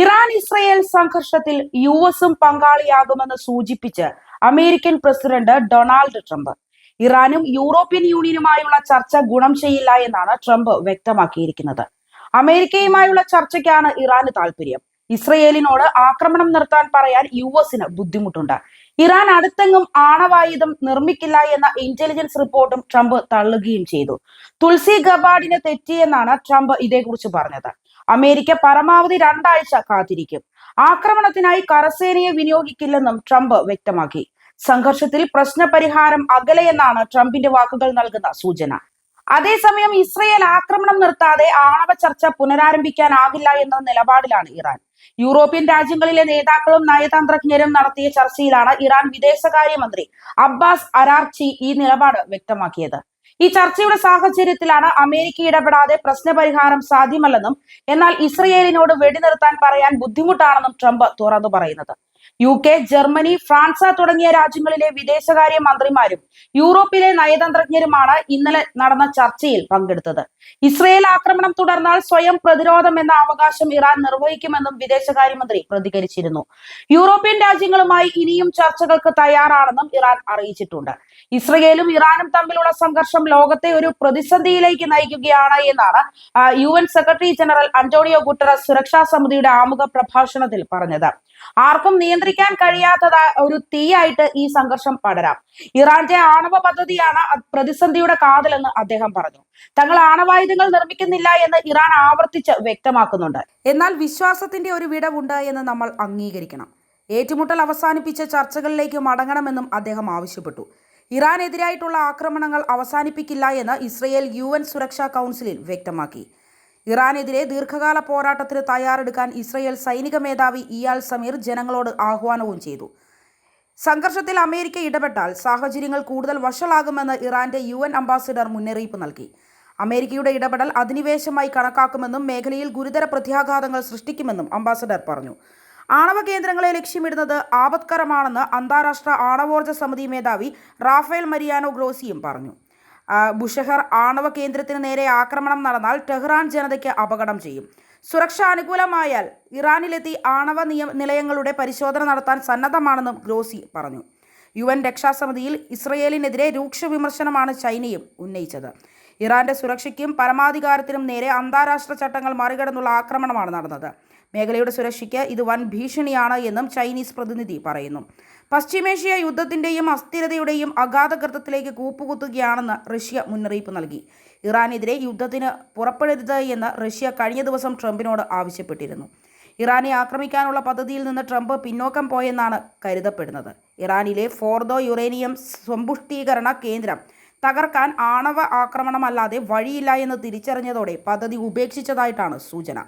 Iran Israel സംഘർഷത്തിൽ U എസും പങ്കാളിയാകുമെന്ന് സൂചിപ്പിച്ച് അമേരിക്കൻ പ്രസിഡന്റ് ഡൊണാൾഡ് ട്രംപ്. ഇറാനും യൂറോപ്യൻ യൂണിയനുമായുള്ള ചർച്ച ഗുണം ചെയ്യില്ല എന്നാണ് ട്രംപ് വ്യക്തമാക്കിയിരിക്കുന്നത്. അമേരിക്കയുമായുള്ള ചർച്ചയ്ക്കാണ് ഇറാന് താല്പര്യം ഇസ്രയേലിനോട് ആക്രമണം നിർത്താൻ പറയാൻ യു എസിന് ബുദ്ധിമുട്ടുണ്ട്. ഇറാൻ അടുത്തെങ്ങും ആണവായുധം നിർമ്മിക്കില്ല എന്ന ഇന്റലിജൻസ് റിപ്പോർട്ടും ട്രംപ് തള്ളുകയും ചെയ്തു. തുൾസി ഗബാഡിനെ തെറ്റിയെന്നാണ് ട്രംപ് ഇതേക്കുറിച്ച് പറഞ്ഞത്. അമേരിക്ക പരമാവധി രണ്ടാഴ്ച കാത്തിരിക്കും. ആക്രമണത്തിനായി കരസേനയെ വിനിയോഗിക്കില്ലെന്നും ട്രംപ് വ്യക്തമാക്കി. സംഘർഷത്തിൽ പ്രശ്നപരിഹാരം അകലെയെന്നാണ് ട്രംപിന്റെ വാക്കുകൾ നൽകുന്ന സൂചന. അതേസമയം ഇസ്രയേൽ ആക്രമണം നിർത്താതെ ആണവ ചർച്ച പുനരാരംഭിക്കാനാകില്ല എന്ന നിലപാടിലാണ് ഇറാൻ. യൂറോപ്യൻ രാജ്യങ്ങളിലെ നേതാക്കളും നയതന്ത്രജ്ഞരും നടത്തിയ ചർച്ചയിലാണ് ഇറാൻ വിദേശകാര്യമന്ത്രി അബ്ബാസ് അരാർച്ചി ഈ നിലപാട് വ്യക്തമാക്കിയത്. ഈ ചർച്ചയുടെ സാഹചര്യത്തിലാണ് അമേരിക്ക ഇടപെടാതെ പ്രശ്നപരിഹാരം സാധ്യമല്ലെന്നും എന്നാൽ ഇസ്രയേലിനോട് വെടിനിർത്താൻ പറയാൻ ബുദ്ധിമുട്ടാണെന്നും ട്രംപ് തുറന്നു പറയുന്നത്. യു കെ ജർമ്മനി ഫ്രാൻസ് തുടങ്ങിയ രാജ്യങ്ങളിലെ വിദേശകാര്യ മന്ത്രിമാരും യൂറോപ്പിലെ നയതന്ത്രജ്ഞരുമാണ് ഇന്നലെ നടന്ന ചർച്ചയിൽ പങ്കെടുത്തത്. ഇസ്രയേൽ ആക്രമണം തുടർന്നാൽ സ്വയം പ്രതിരോധം എന്ന അവകാശം ഇറാൻ നിർവഹിക്കുമെന്നും വിദേശകാര്യമന്ത്രി പ്രതികരിച്ചിരുന്നു. യൂറോപ്യൻ രാജ്യങ്ങളുമായി ഇനിയും ചർച്ചകൾക്ക് തയ്യാറാണെന്നും ഇറാൻ അറിയിച്ചിട്ടുണ്ട്. ഇസ്രയേലും ഇറാനും തമ്മിലുള്ള സംഘർഷം ലോകത്തെ ഒരു പ്രതിസന്ധിയിലേക്ക് നയിക്കുകയാണ് എന്നാണ് U secretary general Antonio Guterres സുരക്ഷാ സമിതിയുടെ ആമുഖ പ്രഭാഷണത്തിൽ പറഞ്ഞത്. ആർക്കും നിയന്ത്രിക്കാൻ കഴിയാത്തത് ഒരു തീയായിട്ട് ഈ സംഘർഷം പടരാം. ഇറാന്റെ ആണവ പദ്ധതിയാണ് പ്രതിസന്ധിയുടെ കാതലെന്ന് അദ്ദേഹം പറഞ്ഞു. തങ്ങൾ ആണവായുധങ്ങൾ നിർമ്മിക്കുന്നില്ല എന്ന് ഇറാൻ ആവർത്തിച്ച് വ്യക്തമാക്കുന്നുണ്ട്. എന്നാൽ വിശ്വാസത്തിന്റെ ഒരു വിടവുണ്ട് എന്ന് നമ്മൾ അംഗീകരിക്കണം. ഏറ്റുമുട്ടൽ അവസാനിപ്പിച്ച ചർച്ചകളിലേക്ക് മടങ്ങണമെന്നും അദ്ദേഹം ആവശ്യപ്പെട്ടു. ഇറാനെതിരായിട്ടുള്ള ആക്രമണങ്ങൾ അവസാനിപ്പിക്കില്ല എന്ന് ഇസ്രയേൽ യു സുരക്ഷാ കൗൺസിലിൽ വ്യക്തമാക്കി. ഇറാനെതിരെ ദീർഘകാല പോരാട്ടത്തിന് തയ്യാറെടുക്കാൻ ഇസ്രയേൽ സൈനിക മേധാവി ഇയാൽ സമീർ ജനങ്ങളോട് ആഹ്വാനവും ചെയ്തു. സംഘർഷത്തിൽ അമേരിക്ക ഇടപെട്ടാൽ സാഹചര്യങ്ങൾ കൂടുതൽ വഷളാകുമെന്ന് ഇറാന്റെ യു എൻ അംബാസിഡർ മുന്നറിയിപ്പ് നൽകി. അമേരിക്കയുടെ ഇടപെടൽ അധിനിവേശമായി കണക്കാക്കുമെന്നും മേഖലയിൽ ഗുരുതര പ്രത്യാഘാതങ്ങൾ സൃഷ്ടിക്കുമെന്നും അംബാസഡർ പറഞ്ഞു. ആണവ കേന്ദ്രങ്ങളെ ലക്ഷ്യമിടുന്നത് ആപത്കരമാണെന്ന് അന്താരാഷ്ട്ര ആണവോർജ സമിതി മേധാവി റാഫേൽ മരിയാനോ ഗ്രോസിയും പറഞ്ഞു. ബുഷഹർ ആണവ കേന്ദ്രത്തിന് നേരെ ആക്രമണം നടന്നാൽ ടെഹ്റാൻ ജനതയ്ക്ക് അപകടം ചെയ്യും. സുരക്ഷ അനുകൂലമായാൽ ഇറാനിലെത്തി ആണവ നിയ നിലയങ്ങളുടെ പരിശോധന നടത്താൻ സന്നദ്ധമാണെന്നും ഗ്രോസി പറഞ്ഞു. യു എൻ രക്ഷാസമിതിയിൽ ഇസ്രയേലിനെതിരെ രൂക്ഷ വിമർശനമാണ് ചൈനയും ഉന്നയിച്ചത്. ഇറാന്റെ സുരക്ഷയ്ക്കും പരമാധികാരത്തിനും നേരെ അന്താരാഷ്ട്ര ചട്ടങ്ങൾ മറികടന്നുള്ള ആക്രമണമാണ് നടന്നത്. മേഖലയുടെ സുരക്ഷയ്ക്ക് ഇത് വൻ ഭീഷണിയാണ് എന്നും ചൈനീസ് പ്രതിനിധി പറയുന്നു. പശ്ചിമേഷ്യ യുദ്ധത്തിന്റെയും അസ്ഥിരതയുടെയും അഗാധകൃതത്തിലേക്ക് കൂപ്പുകുത്തുകയാണെന്ന് റഷ്യ മുന്നറിയിപ്പ് നൽകി. ഇറാനെതിരെ യുദ്ധത്തിന് പുറപ്പെടരുത് എന്ന് റഷ്യ കഴിഞ്ഞ ദിവസം ട്രംപിനോട് ആവശ്യപ്പെട്ടിരുന്നു. ഇറാനെ ആക്രമിക്കാനുള്ള പദ്ധതിയിൽ നിന്ന് ട്രംപ് പിന്നോക്കം പോയെന്നാണ് കരുതപ്പെടുന്നത്. ഇറാനിലെ ഫോർദോ യുറേനിയം സമ്പുഷ്ടീകരണ കേന്ദ്രം തകർക്കാൻ ആണവ ആക്രമണമല്ലാതെ വഴിയില്ല എന്ന് തിരിച്ചറിഞ്ഞതോടെ പദ്ധതി ഉപേക്ഷിച്ചതായിട്ടാണ് സൂചന.